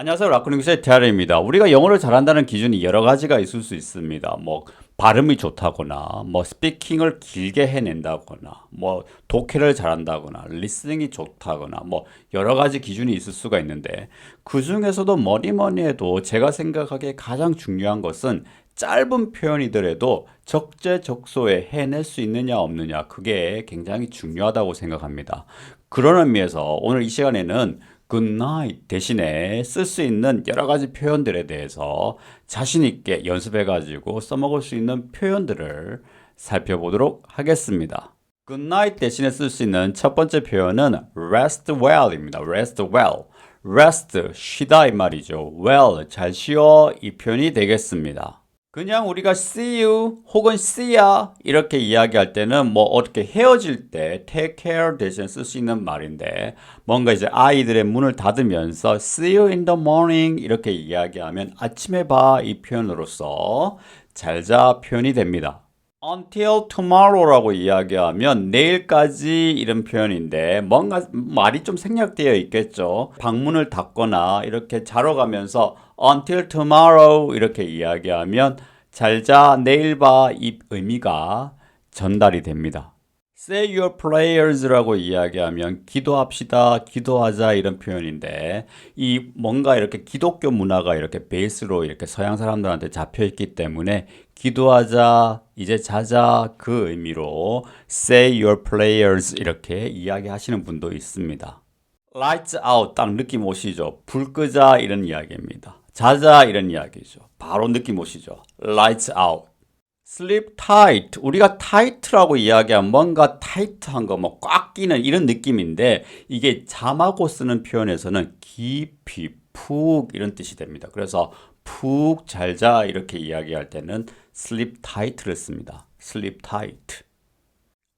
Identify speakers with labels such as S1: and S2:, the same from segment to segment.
S1: 안녕하세요. 라쿠닝스의 테아르입니다. 우리가 영어를 잘한다는 기준이 여러 가지가 있을 수 있습니다. 뭐 발음이 좋다거나, 뭐 스피킹을 길게 해낸다거나, 뭐 독해를 잘한다거나, 리스닝이 좋다거나, 뭐 여러 가지 기준이 있을 수가 있는데 그 중에서도 뭐니 뭐니 해도 제가 생각하기에 가장 중요한 것은 짧은 표현이더라도 적재적소에 해낼 수 있느냐 없느냐 그게 굉장히 중요하다고 생각합니다. 그런 의미에서 오늘 이 시간에는 good night 대신에 쓸 수 있는 여러 가지 표현들에 대해서 자신 있게 연습해 가지고 써먹을 수 있는 표현들을 살펴보도록 하겠습니다. good night 대신에 쓸 수 있는 첫 번째 표현은 rest well입니다. rest well. rest 쉬다 이 말이죠. well 잘 쉬어 이 표현이 되겠습니다. 그냥 우리가 see you 혹은 see ya 이렇게 이야기할 때는 뭐 어떻게 헤어질 때 take care 대신 쓸 수 있는 말인데 뭔가 이제 아이들의 문을 닫으면서 see you in the morning 이렇게 이야기하면 아침에 봐 이 표현으로서 잘자 표현이 됩니다. Until tomorrow라고 이야기하면 내일까지 이런 표현인데 뭔가 말이 좀 생략되어 있겠죠. 방문을 닫거나 이렇게 자러 가면서 until tomorrow 이렇게 이야기하면 잘자 내일 봐 이 의미가 전달이 됩니다. Say your prayers라고 이야기하면 기도합시다, 기도하자 이런 표현인데 이 뭔가 이렇게 기독교 문화가 이렇게 베이스로 이렇게 서양 사람들한테 잡혀 있기 때문에 기도하자, 이제 자자 그 의미로 say your prayers 이렇게 이야기하시는 분도 있습니다. Lights out 딱 느낌 오시죠? 불 끄자 이런 이야기입니다. 자자 이런 이야기죠. 바로 느낌 오시죠? Lights out. Sleep tight. 우리가 tight라고 이야기하면 뭔가 tight한 거, 뭐 꽉 끼는 이런 느낌인데 이게 잠하고 쓰는 표현에서는 깊이, 푹 이런 뜻이 됩니다. 그래서 푹 잘 자 이렇게 이야기할 때는 sleep tight를 씁니다. sleep tight.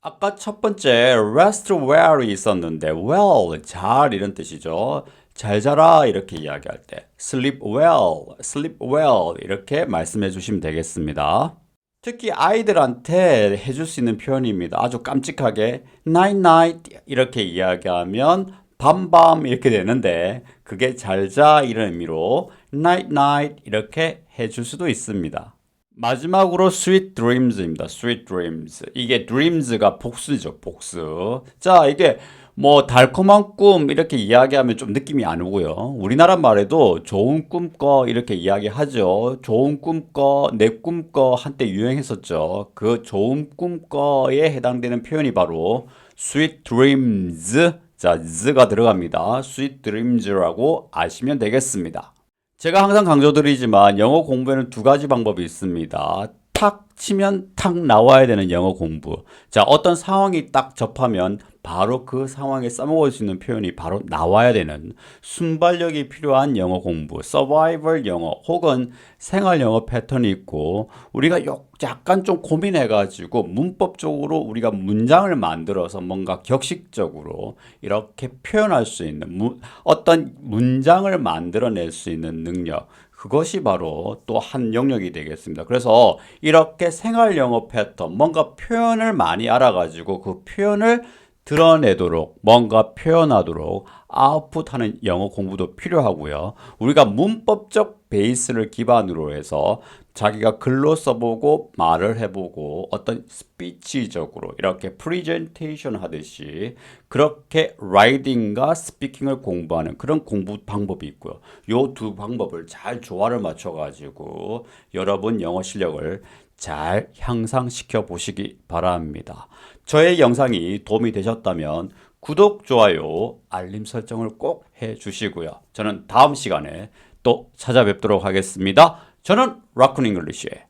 S1: 아까 첫 번째 rest well이 있었는데 well 잘 이런 뜻이죠. 잘 자라 이렇게 이야기할 때 sleep well, sleep well 이렇게 말씀해 주시면 되겠습니다. 특히 아이들한테 해줄 수 있는 표현입니다. 아주 깜찍하게 night night 이렇게 이야기하면 밤밤 이렇게 되는데 그게 잘 자 이런 의미로 night night 이렇게 해줄 수도 있습니다. 마지막으로 sweet dreams입니다. sweet dreams. 이게 dreams가 복수죠, 복수. 자, 이게 뭐 달콤한 꿈 이렇게 이야기하면 좀 느낌이 안 오고요. 우리나라 말에도 좋은 꿈꿔 이렇게 이야기하죠. 좋은 꿈 꿔, 내 꿈꿔 한때 유행했었죠. 그 좋은 꿈 꿔에 해당되는 표현이 바로 sweet dreams. 자, z가 들어갑니다. sweet dreams라고 아시면 되겠습니다. 제가 항상 강조드리지만 영어 공부에는 두 가지 방법이 있습니다. 탁 치면 탁 나와야 되는 영어 공부. 자, 어떤 상황이 딱 접하면 바로 그 상황에 써먹을 수 있는 표현이 바로 나와야 되는 순발력이 필요한 영어 공부, 서바이벌 영어 혹은 생활 영어 패턴이 있고 우리가 요- 약간 좀 고민해가지고 문법적으로 우리가 문장을 만들어서 뭔가 격식적으로 이렇게 표현할 수 있는 무- 어떤 문장을 만들어낼 수 있는 능력. 그것이 바로 또 한 영역이 되겠습니다. 그래서 이렇게 생활 영어 패턴, 뭔가 표현을 많이 알아가지고 그 표현을 드러내도록, 뭔가 표현하도록 아웃풋하는 영어 공부도 필요하고요. 우리가 문법적 베이스를 기반으로 해서 자기가 글로 써보고 말을 해보고 어떤 스피치적으로 이렇게 프리젠테이션 하듯이 그렇게 라이딩과 스피킹을 공부하는 그런 공부 방법이 있고요. 요 두 방법을 잘 조화를 맞춰 가지고 여러분 영어 실력을 잘 향상시켜 보시기 바랍니다. 저의 영상이 도움이 되셨다면 구독, 좋아요, 알림 설정을 꼭 해 주시고요. 저는 다음 시간에 또 찾아뵙도록 하겠습니다. 저는 라쿤 잉글리시의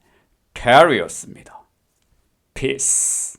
S1: 테리였습니다. Peace.